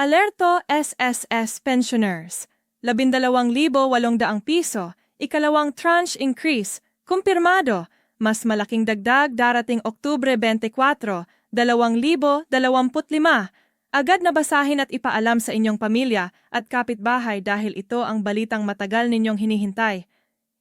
Alerto SSS Pensioners. 12,800 piso, ikalawang tranche increase, kumpirmado, mas malaking dagdag darating Oktubre 24, 2025. Agad na basahin at ipaalam sa inyong pamilya at kapitbahay dahil ito ang balitang matagal ninyong hinihintay.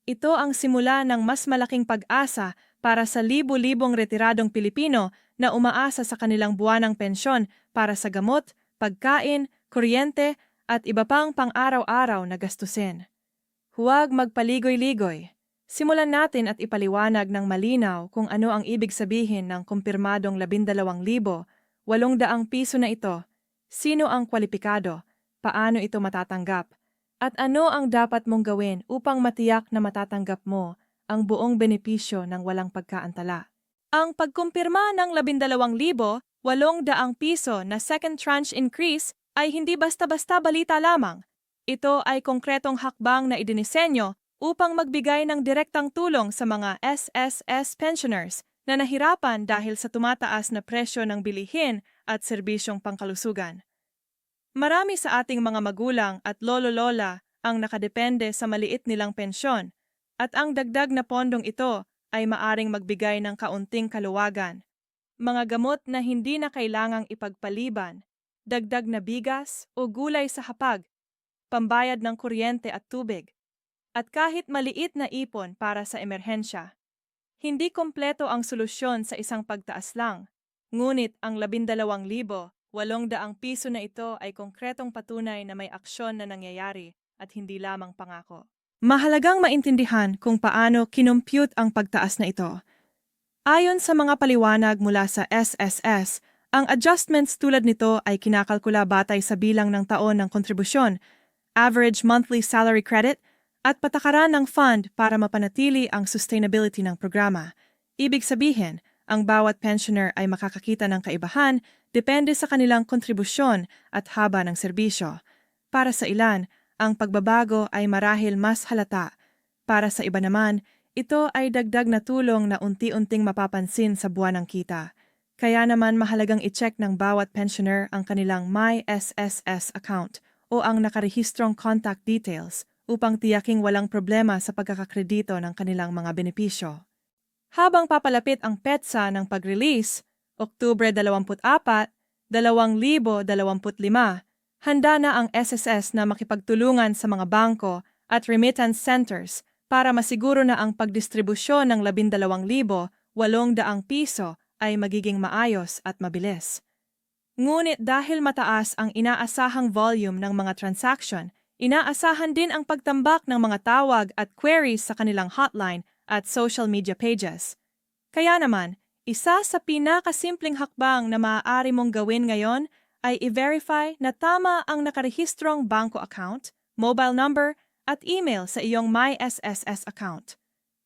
Ito ang simula ng mas malaking pag-asa para sa libu-libong retiradong Pilipino na umaasa sa kanilang buwanang pensyon para sa gamot, pagkain, kuryente at iba pang pang-araw-araw na gastusin. Huwag magpaligoy-ligoy. Simulan natin at ipaliwanag ng malinaw kung ano ang ibig sabihin ng kumpirmadong 12,800 piso na ito, sino ang kwalipikado, paano ito matatanggap, at ano ang dapat mong gawin upang matiyak na matatanggap mo ang buong benepisyo ng walang pagkaantala. Ang pagkumpirma ng 12,800 piso na second tranche increase ay hindi basta-basta balita lamang. Ito ay konkretong hakbang na idinisenyo upang magbigay ng direktang tulong sa mga SSS pensioners na nahirapan dahil sa tumataas na presyo ng bilihin at serbisyong pangkalusugan. Marami sa ating mga magulang at lolo-lola ang nakadepende sa maliit nilang pensyon at ang dagdag na pondong ito ay maaring magbigay ng kaunting kaluwagan. Mga gamot na hindi na kailangang ipagpaliban, dagdag na bigas o gulay sa hapag, pambayad ng kuryente at tubig, at kahit maliit na ipon para sa emerhensya. Hindi kompleto ang solusyon sa isang pagtaas lang, ngunit ang 12,800 piso na ito ay konkretong patunay na may aksyon na nangyayari at hindi lamang pangako. Mahalagang maintindihan kung paano kinumpute ang pagtaas na ito. Ayon sa mga paliwanag mula sa SSS, ang adjustments tulad nito ay kinakalkula batay sa bilang ng taon ng kontribusyon, average monthly salary credit, at patakaran ng fund para mapanatili ang sustainability ng programa. Ibig sabihin, ang bawat pensioner ay makakakita ng kaibahan depende sa kanilang kontribusyon at haba ng serbisyo. Para sa ilan, ang pagbabago ay marahil mas halata. Para sa iba naman, ito ay dagdag na tulong na unti-unting mapapansin sa buwan ng kita. Kaya naman mahalagang i-check ng bawat pensioner ang kanilang My SSS account o ang nakarehistrong contact details upang tiyaking walang problema sa pagkakakredito ng kanilang mga benepisyo. Habang papalapit ang PETSA ng pag-release, Oktubre 24, 2025, handa na ang SSS na makipagtulungan sa mga bangko at remittance centers para masiguro na ang pagdistribusyon ng 12,800 piso ay magiging maayos at mabilis. Ngunit dahil mataas ang inaasahang volume ng mga transaction, Inaasahan din ang pagtambak ng mga tawag at queries sa kanilang hotline at social media pages. Kaya naman, isa sa pinakasimpleng hakbang na maaari mong gawin ngayon ay i-verify na tama ang nakarehistrong banko account, mobile number, at email sa iyong MySSS account.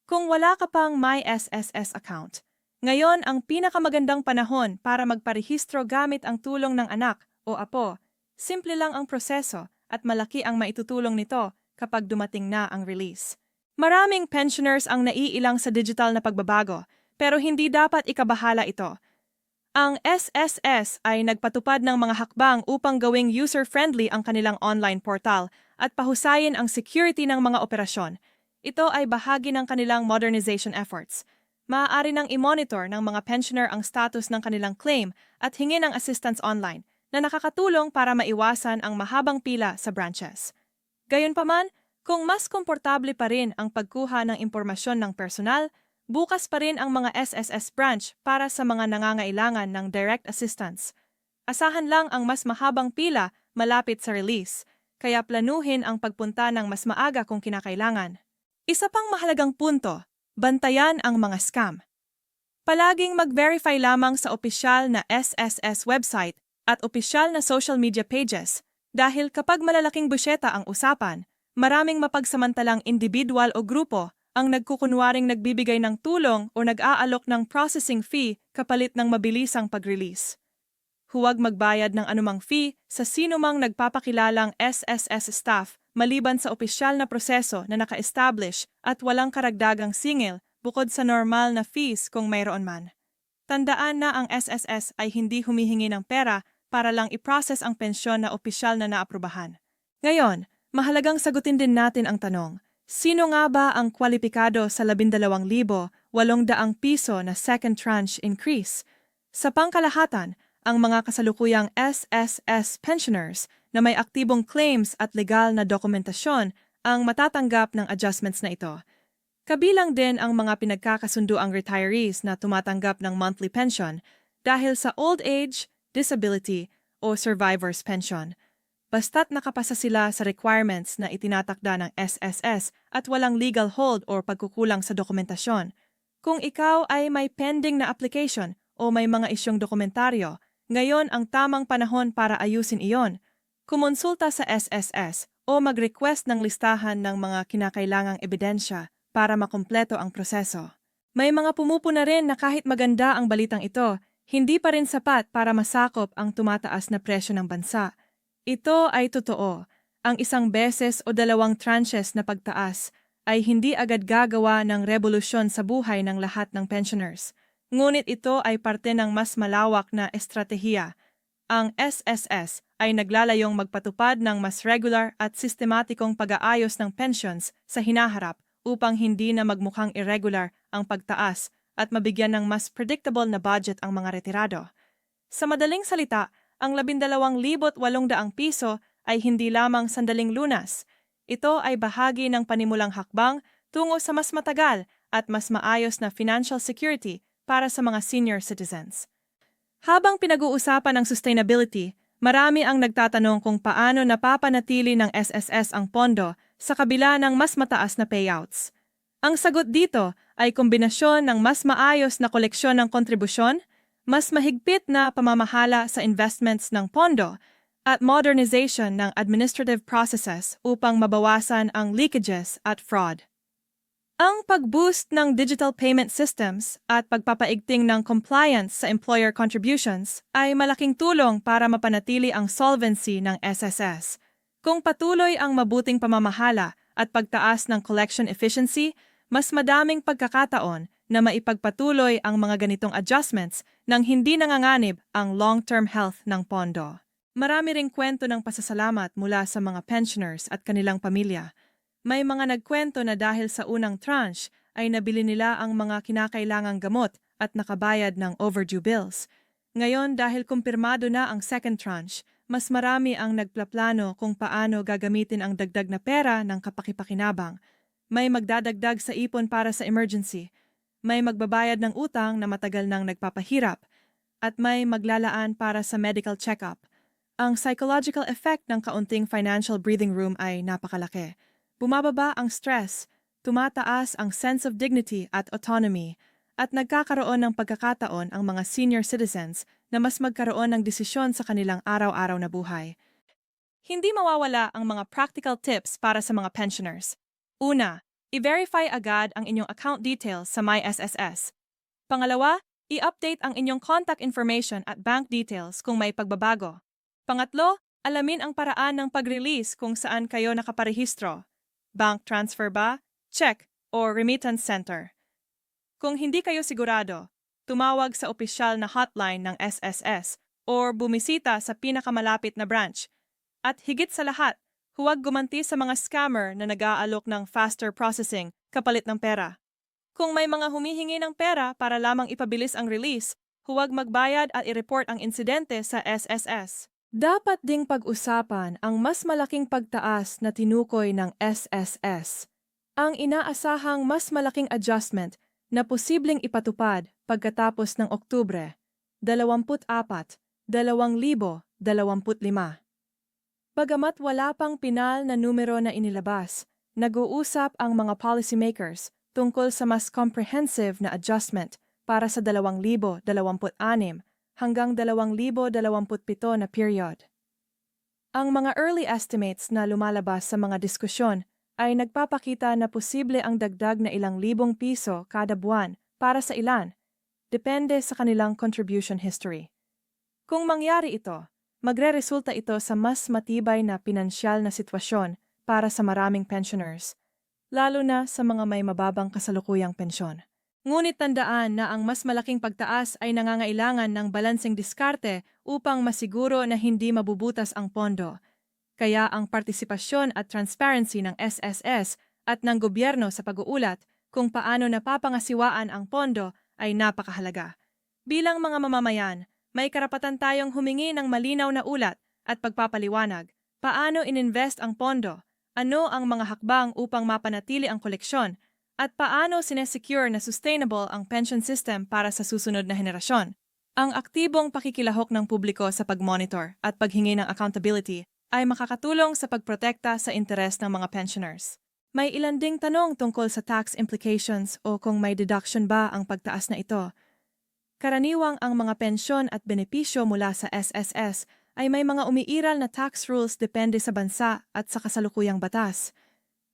Kung wala ka pang MySSS account, ngayon ang pinakamagandang panahon para magparehistro gamit ang tulong ng anak o apo. Simple lang ang proseso at malaki ang maitutulong nito kapag dumating na ang release. Maraming pensioners ang naiilang sa digital na pagbabago, pero hindi dapat ikabahala ito. Ang SSS ay nagpatupad ng mga hakbang upang gawing user-friendly ang kanilang online portal at pahusayin ang security ng mga operasyon. Ito ay bahagi ng kanilang modernization efforts. Maaari nang i-monitor ng mga pensioner ang status ng kanilang claim at hingin ng assistance online na nakakatulong para maiwasan ang mahabang pila sa branches. Gayunpaman, kung mas komportable pa rin ang pagkuha ng impormasyon ng personal, bukas pa rin ang mga SSS branch para sa mga nangangailangan ng direct assistance. Asahan lang ang mas mahabang pila malapit sa release, kaya planuhin ang pagpunta ng mas maaga kung kinakailangan. Isa pang mahalagang punto, bantayan ang mga scam. Palaging mag-verify lamang sa opisyal na SSS website at opisyal na social media pages dahil kapag malalaking busyeta ang usapan, maraming mapagsamantalang individual o grupo ang nagkukunwaring nagbibigay ng tulong o nag-aalok ng processing fee kapalit ng mabilisang pag-release. Huwag magbayad ng anumang fee sa sinumang nagpapakilalang SSS staff maliban sa opisyal na proseso na naka-establish at walang karagdagang singil bukod sa normal na fees kung mayroon man. Tandaan na ang SSS ay hindi humihingi ng pera para lang i-process ang pensyon na opisyal na naaprubahan. Ngayon, mahalagang sagutin din natin ang tanong, sino nga ba ang kwalipikado sa 12,800 piso na second tranche increase? Sa pangkalahatan, ang mga kasalukuyang SSS pensioners na may aktibong claims at legal na dokumentasyon ang matatanggap ng adjustments na ito. Kabilang din ang mga pinagkakasunduang retirees na tumatanggap ng monthly pension dahil sa old age, disability, o survivor's pension. Basta't nakapasa sila sa requirements na itinatakda ng SSS at walang legal hold or pagkukulang sa dokumentasyon. Kung ikaw ay may pending na application o may mga isyong dokumentaryo, ngayon ang tamang panahon para ayusin iyon. Kumonsulta sa SSS o mag-request ng listahan ng mga kinakailangang ebidensya para makumpleto ang proseso. May mga pumupo rin na kahit maganda ang balitang ito, hindi pa rin sapat para masakop ang tumataas na presyo ng bansa. Ito ay totoo. Ang isang beses o dalawang tranches na pagtaas ay hindi agad gagawa ng revolusyon sa buhay ng lahat ng pensioners. Ngunit ito ay parte ng mas malawak na estratehiya. Ang SSS ay naglalayong magpatupad ng mas regular at sistematikong pag-aayos ng pensions sa hinaharap upang hindi na magmukhang irregular ang pagtaas at mabigyan ng mas predictable na budget ang mga retirado. Sa madaling salita, ang 12,800 piso ay hindi lamang sandaling lunas. Ito ay bahagi ng panimulang hakbang tungo sa mas matagal at mas maayos na financial security para sa mga senior citizens. Habang pinag-uusapan ang sustainability, marami ang nagtatanong kung paano napapanatili ng SSS ang pondo sa kabila ng mas mataas na payouts. Ang sagot dito ay kombinasyon ng mas maayos na koleksyon ng kontribusyon, mas mahigpit na pamamahala sa investments ng pondo, at modernization ng administrative processes upang mabawasan ang leakages at fraud. Ang pag-boost ng digital payment systems at pagpapaigting ng compliance sa employer contributions ay malaking tulong para mapanatili ang solvency ng SSS kung patuloy ang mabuting pamamahala at pagtaas ng collection efficiency, mas madaming pagkakataon na maipagpatuloy ang mga ganitong adjustments nang hindi nanganganib ang long-term health ng pondo. Marami ring kwento ng pasasalamat mula sa mga pensioners at kanilang pamilya. May mga nagkwento na dahil sa unang tranche ay nabili nila ang mga kinakailangang gamot at nakabayad ng overdue bills. Ngayon dahil kumpirmado na ang second tranche, mas marami ang nagplaplano kung paano gagamitin ang dagdag na pera ng kapakipakinabang. May magdadagdag sa ipon para sa emergency. May magbabayad ng utang na matagal nang nagpapahirap. At may maglalaan para sa medical check-up. Ang psychological effect ng kaunting financial breathing room ay napakalaki. Bumababa ang stress, tumataas ang sense of dignity at autonomy, at nagkakaroon ng pagkakataon ang mga senior citizens na mas magkaroon ng desisyon sa kanilang araw-araw na buhay. Hindi mawawala ang mga practical tips para sa mga pensioners. Una, i-verify agad ang inyong account details sa MySSS. Pangalawa, i-update ang inyong contact information at bank details kung may pagbabago. Pangatlo, alamin ang paraan ng pag-release kung saan kayo nakaparehistro. Bank transfer ba? Check or remittance center. Kung hindi kayo sigurado, tumawag sa opisyal na hotline ng SSS or bumisita sa pinakamalapit na branch. At higit sa lahat, huwag gumanti sa mga scammer na nag-aalok ng faster processing kapalit ng pera. Kung may mga humihingi ng pera para lamang ipabilis ang release, huwag magbayad at i-report ang insidente sa SSS. Dapat ding pag-usapan ang mas malaking pagtaas na tinukoy ng SSS. Ang inaasahang mas malaking adjustment na posibleng ipatupad pagkatapos ng Oktubre 24, 2025. Bagamat wala pang pinal na numero na inilabas, nag-uusap ang mga policymakers tungkol sa mas comprehensive na adjustment para sa 2026 hanggang 2027 na period. Ang mga early estimates na lumalabas sa mga diskusyon ay nagpapakita na posible ang dagdag na ilang libong piso kada buwan para sa ilan, depende sa kanilang contribution history. Kung mangyari ito, magre-resulta ito sa mas matibay na pinansyal na sitwasyon para sa maraming pensioners, lalo na sa mga may mababang kasalukuyang pensyon. Ngunit tandaan na ang mas malaking pagtaas ay nangangailangan ng balanseng diskarte upang masiguro na hindi mabubutas ang pondo. Kaya ang partisipasyon at transparency ng SSS at ng gobyerno sa pag-uulat kung paano napapangasiwaan ang pondo ay napakahalaga. Bilang mga mamamayan, may karapatan tayong humingi ng malinaw na ulat at pagpapaliwanag. Paano ininvest ang pondo? Ano ang mga hakbang upang mapanatili ang koleksyon? At paano sinesecure na sustainable ang pension system para sa susunod na henerasyon? Ang aktibong pakikilahok ng publiko sa pag-monitor at paghingi ng accountability ay makakatulong sa pagprotekta sa interes ng mga pensioners. May ilan ding tanong tungkol sa tax implications o kung may deduction ba ang pagtaas na ito. Karaniwang ang mga pensyon at benepisyo mula sa SSS ay may mga umiiral na tax rules depende sa bansa at sa kasalukuyang batas.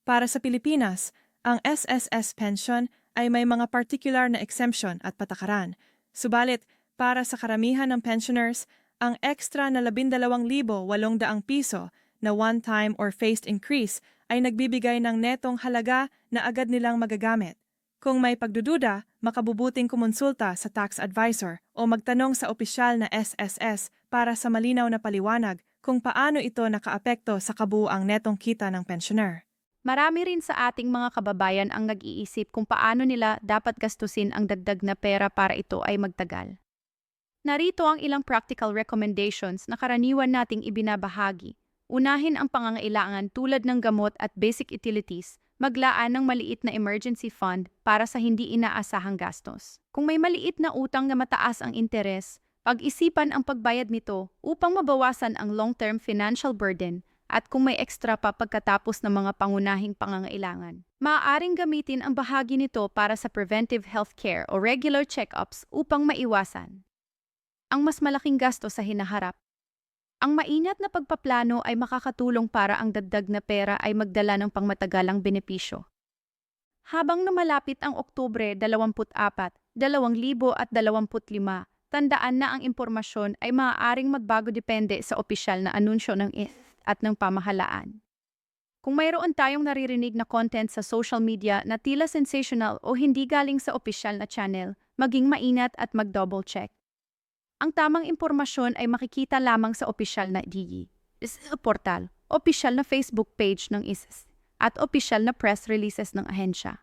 Para sa Pilipinas, ang SSS pension ay may mga particular na exemption at patakaran. Subalit, para sa karamihan ng pensioners, ang extra na 12,800 piso na one-time or phased increase ay nagbibigay ng netong halaga na agad nilang magagamit. Kung may pagdududa, makabubuting kumonsulta sa tax advisor o magtanong sa opisyal na SSS para sa malinaw na paliwanag kung paano ito nakaapekto sa kabuuang netong kita ng pensioner. Marami rin sa ating mga kababayan ang nag-iisip kung paano nila dapat gastusin ang dagdag na pera para ito ay magtagal. Narito ang ilang practical recommendations na karaniwan nating ibinabahagi. Unahin ang pangangailangan tulad ng gamot at basic utilities, maglaan ng maliit na emergency fund para sa hindi inaasahang gastos. Kung may maliit na utang na mataas ang interes, pag-isipan ang pagbayad nito upang mabawasan ang long-term financial burden at kung may extra pa pagkatapos ng mga pangunahing pangangailangan. Maaaring gamitin ang bahagi nito para sa preventive healthcare o regular check-ups upang maiwasan ang mas malaking gasto sa hinaharap. Ang maingat na pagpaplano ay makakatulong para ang dagdag na pera ay magdala ng pangmatagalang benepisyo. Habang numalapit ang Oktubre 24, 2025, tandaan na ang impormasyon ay maaaring magbago depende sa opisyal na anunsyo ng IF at ng pamahalaan. Kung mayroon tayong naririnig na content sa social media na tila sensational o hindi galing sa opisyal na channel, maging mainat at mag-double check. Ang tamang impormasyon ay makikita lamang sa opisyal na DE, portal, opisyal na Facebook page ng ISIS, at opisyal na press releases ng ahensya.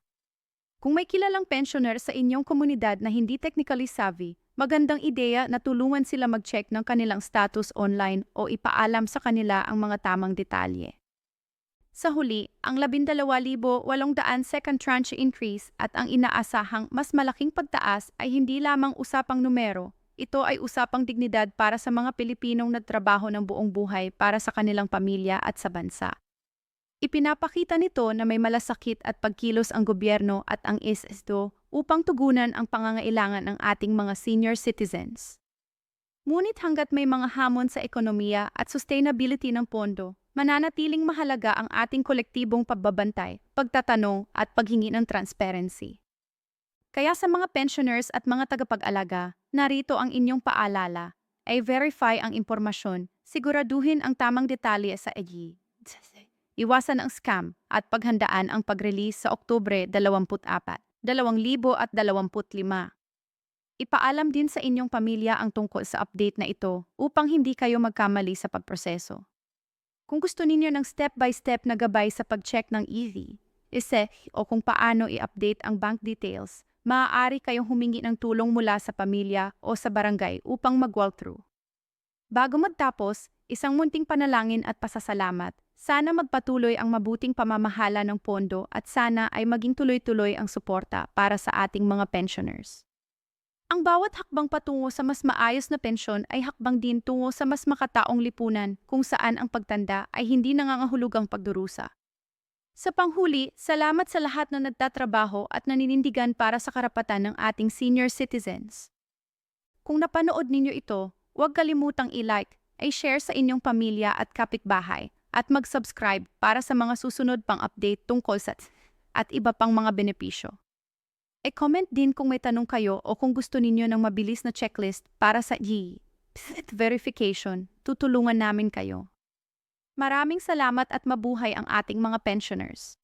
Kung may kilalang pensioner sa inyong komunidad na hindi technically savvy, magandang ideya na tulungan sila mag-check ng kanilang status online o ipaalam sa kanila ang mga tamang detalye. Sa huli, ang 12,800 second tranche increase at ang inaasahang mas malaking pagtaas ay hindi lamang usapang numero, ito ay usapang dignidad para sa mga Pilipinong nagtrabaho ng buong buhay para sa kanilang pamilya at sa bansa. Ipinapakita nito na may malasakit at pagkilos ang gobyerno at ang SSDO upang tugunan ang pangangailangan ng ating mga senior citizens. Ngunit hanggat may mga hamon sa ekonomiya at sustainability ng pondo, mananatiling mahalaga ang ating kolektibong pagbabantay, pagtatanong at paghingi ng transparency. Kaya sa mga pensioners at mga tagapag-alaga, narito ang inyong paalala. Ay verify ang impormasyon, siguraduhin ang tamang detalye sa EGI. Iwasan ang scam at paghandaan ang pag-release sa Oktubre 24, 2025. Ipaalam din sa inyong pamilya ang tungkol sa update na ito upang hindi kayo magkamali sa pagproseso. Kung gusto ninyo ng step-by-step na gabay sa pag-check ng EV, ISE o kung paano i-update ang bank details, maaari kayong humingi ng tulong mula sa pamilya o sa barangay upang mag-walkthrough. Bago magtapos, isang munting panalangin at pasasalamat, sana magpatuloy ang mabuting pamamahala ng pondo at sana ay maging tuloy-tuloy ang suporta para sa ating mga pensioners. Ang bawat hakbang patungo sa mas maayos na pensyon ay hakbang din tungo sa mas makataong lipunan kung saan ang pagtanda ay hindi nangangahulugang pagdurusa. Sa panghuli, salamat sa lahat na nagtatrabaho at naninindigan para sa karapatan ng ating senior citizens. Kung napanood ninyo ito, huwag kalimutang i-like, ay share sa inyong pamilya at kapitbahay, at mag-subscribe para sa mga susunod pang update tungkol sa at iba pang mga benepisyo. E-comment din kung may tanong kayo o kung gusto ninyo ng mabilis na checklist para sa G. verification, tutulungan namin kayo. Maraming salamat at mabuhay ang ating mga pensioners.